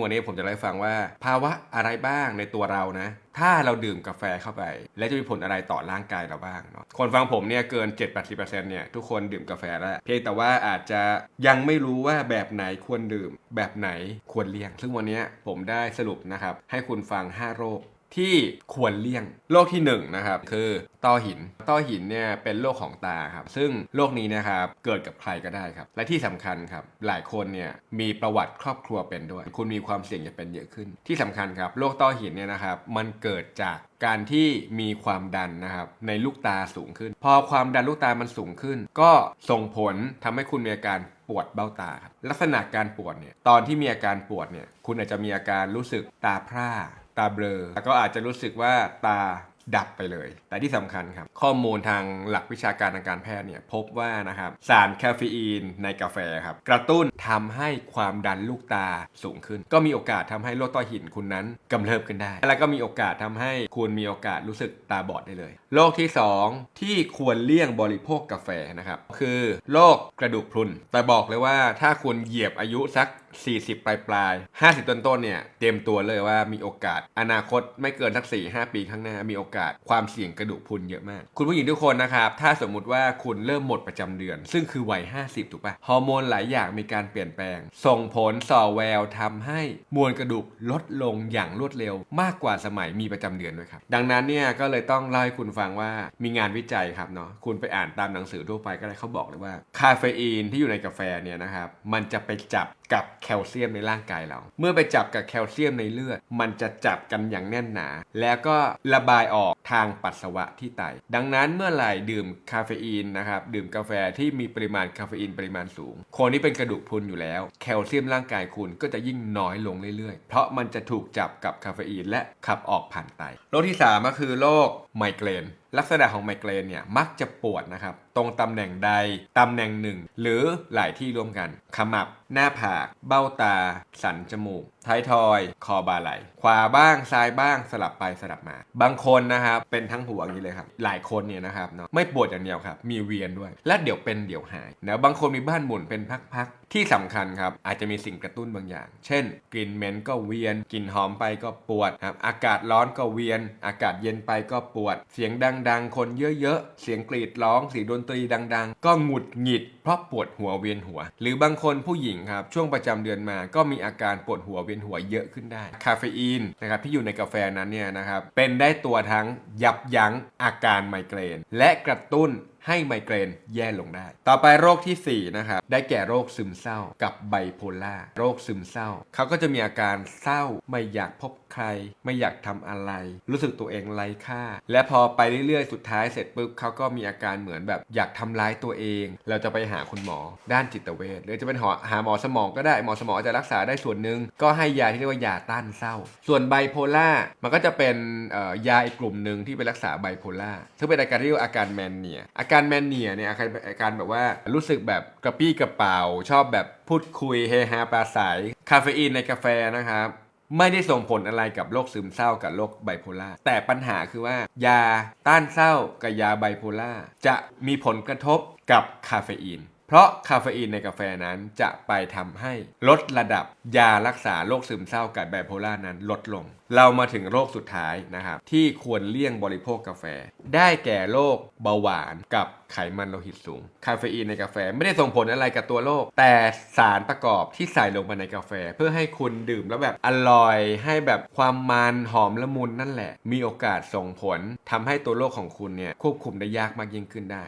วันนี้ผมจะเล่าให้ฟังว่าภาวะอะไรบ้างในตัวเรานะ ถ้าเราดื่มกาแฟเข้าไป แล้วจะมีผลอะไรต่อร่างกายเราบ้างเนาะคนฟังผมเนี่ยเกิน 7-80%เนี่ยทุกคนดื่มกาแฟแล้วเพียงแต่ว่าอาจจะยังไม่รู้ว่าแบบไหนควรดื่ม แบบไหนควรเลี่ยง ซึ่งวันนี้ผมได้สรุปนะครับ ให้คุณฟัง 5 โรค ที่ควรเลี่ยง โรคที่1นงนะครับคือต้อหิน ต้อหินเนี่ยเป็นโรคของตาครับ ซึ่งโรคนี้นะครับเกิดกับใครก็ได้ครับ และที่สำคัญครับ หลายคนเนี่ยมีประวัติครอบครัวเป็นด้วย คุณมีความเสี่ยงจะเป็นเยอะขึ้น ที่สำคัญครับโรคต้อหินเนี่ยนะครับ มันเกิดจากการที่มีความดันนะครับในลูกตาสูงขึ้น พอความดันลูกตามันสูงขึ้น ก็ส่งผลทำให้คุณมีอาการปวดเบ้าตาครับลักษณะการปวดเนี่ยตอนที่มีอาการปวดเนี่ยคุณอาจจะมีอาการรู้สึกตาพร่า ตาเบลอแล้วก็อาจจะรู้สึกว่าตาดับไปเลย แต่ที่สำคัญครับ ข้อมูลทางหลักวิชาการทางการแพทย์เนี่ยพบว่านะครับสารคาเฟอีนในกาแฟครับ กระตุ้นทำให้ความดันลูกตาสูงขึ้น ก็มีโอกาสทำให้โรคต้อหินคุณนั้นกำเริบขึ้นได้ แล้วก็มีโอกาสทำให้คุณมีโอกาสรู้สึกตาบอดได้เลย โรคที่ 2 ที่ควรเลี่ยงบริโภคกาแฟนะครับ คือโรคกระดูกพรุน แต่บอกเลยว่าถ้าคุณเหยียบอายุสัก 40 ปลายปลาย50 ต้นต้นเนี่ย เตรียมตัวเลยว่ามีโอกาส อนาคตไม่เกินสัก 4 5 ปีข้างหน้า มีโอกาสความเสี่ยงกระดูกพุนเยอะมาก คุณผู้หญิงทุกคนนะครับ ถ้าสมมุติว่าคุณเริ่มหมดประจำเดือน ซึ่งคือวัย 50 ถูกปะฮอร์โมนหลายอย่างมีการเปลี่ยนแปลง ส่งผลส่อแววทำให้มวลกระดูกลดลงอย่างรวดเร็ว มากกว่าสมัยมีประจำเดือนด้วยครับ ดังนั้นเนี่ยก็เลยต้องเล่าให้คุณฟังว่ามีงานวิจัยครับเนาะ คุณไปอ่านตามหนังสือทั่วไปก็ได้เขาบอกเลยว่า คาเฟอีนที่อยู่ในกาแฟเนี่ยนะครับ มันจะไปจับกับแคลเซียมในร่างกายเรา เมื่อไปจับกับแคลเซียมในเลือด มันจะจับกันอย่างแน่นหนา แล้วก็ระบายออกทางปัสสาวะที่ไต ดังนั้นเมื่อไหร่ดื่มคาเฟอีนนะครับ ดื่มกาแฟที่มีปริมาณคาเฟอีนปริมาณสูง คนที่เป็นกระดูกพรุนอยู่แล้ว แคลเซียมร่างกายคุณก็จะยิ่งน้อยลงเรื่อยๆ เพราะมันจะถูกจับกับคาเฟอีนและขับออกผ่านไต โรคที่ 3 ก็คือโรคไมเกรนลักษณะของไมเกรนเนี่ยมักจะปวดนะครับตรงตำแหน่งใดตำแหน่งหนึ่ง หรือหลายที่ร่วมกัน ขมับ หน้าผาก เบ้าตา สันจมูก ท้ายทอย คอบาไหล ขวาบ้างซ้ายบ้างสลับไปสลับมา บางคนนะครับเป็นทั้งหัวอย่างนี้เลยครับ หลายคนเนี่ยนะครับเนาะไม่ปวดอย่างเดียวครับ มีเวียนด้วย และเดี๋ยวเป็นเดี๋ยวหายนะบางคนมีบ้านหมุนเป็นพักๆ ที่สำคัญครับ อาจจะมีสิ่งกระตุ้นบางอย่าง เช่น กลิ่นเหม็นก็เวียน กลิ่นหอมไปก็ปวดครับ อากาศร้อนก็เวียน อากาศเย็นไปก็ปวด เสียงดัง ๆ คนเยอะๆ เสียงกรีดร้องเสียงดนตรีดัง ๆ ก็หงุดหงิด เพราะปวดหัวเวียนหัว หรือบางคนผู้หญิงครับช่วงประจำเดือนมาก็มีอาการปวดหัวเวียนหัวเยอะขึ้นได้ คาเฟอีนนะครับที่อยู่ในกาแฟนั้นเนี่ยนะครับเป็นได้ตัวทั้งยับยั้งอาการไมเกรน และกระตุ้น ให้ไมเกรนแย่ลงได้ ต่อไปโรคทีสี่ 4 นะครับ ได้แก่โรคซึมเศร้ากับไบโพล่าโรคซึมเศร้า เขาก็จะมีอาการเศร้าไม่อยากพบใคร ไม่อยากทำอะไร รู้สึกตัวเองไร้ค่า และพอไปเรื่อยๆ สุดท้ายเสร็จปุ๊บเขาก็มีอาการเหมือนแบบอยากทำร้ายตัวเอง เราจะไปหาคุณหมอด้านจิตเวชหรือจะเป็นหาหาหมอสมองก็ได้หมอสมองจะรักษาได้ส่วนหนึ่งก็ให้ยาที่เรียกว่ายาต้านเศร้า ส่วนไบโพล่ามันก็จะเป็นยาอีกกลุ่มหนึ่งที่ไปรักษาไบโพล่าซึ่งเป็นอาการที่เรียกว่าอาการแมนเนียอาการแมนเนียเนี่ยอาการการแบบว่ารู้สึกแบบกระปี้กระเป๋า ชอบแบบพูดคุยเฮฮาปราศัยคาเฟอีนในกาแฟนะครับ ไม่ได้ส่งผลอะไรกับโรคซึมเศร้ากับโรคไบโพล่าแต่ปัญหาคือว่า ยาต้านเศร้ากับยาไบโพล่าจะมีผลกระทบกับคาเฟอีน เพราะคาเฟอีนในกาแฟนั้นจะไปทำให้ลดระดับยารักษาโรคซึมเศร้ากับไบโพล่านั้นลดลง เรามาถึงโรคสุดท้ายนะครับ ที่ควรเลี่ยงบริโภคกาแฟ ได้แก่โรคเบาหวานกับไขมันโลหิตสูง คาเฟอีนในกาแฟไม่ได้ส่งผลอะไรกับตัวโรคแต่สารประกอบที่ใส่ลงไปในกาแฟ เพื่อให้คุณดื่มแล้วแบบอร่อย ให้แบบความมันหอมละมุนนั่นแหละ มีโอกาสส่งผลทำให้ตัวโรคของคุณเนี่ยควบคุมได้ยากมากยิ่งขึ้นได้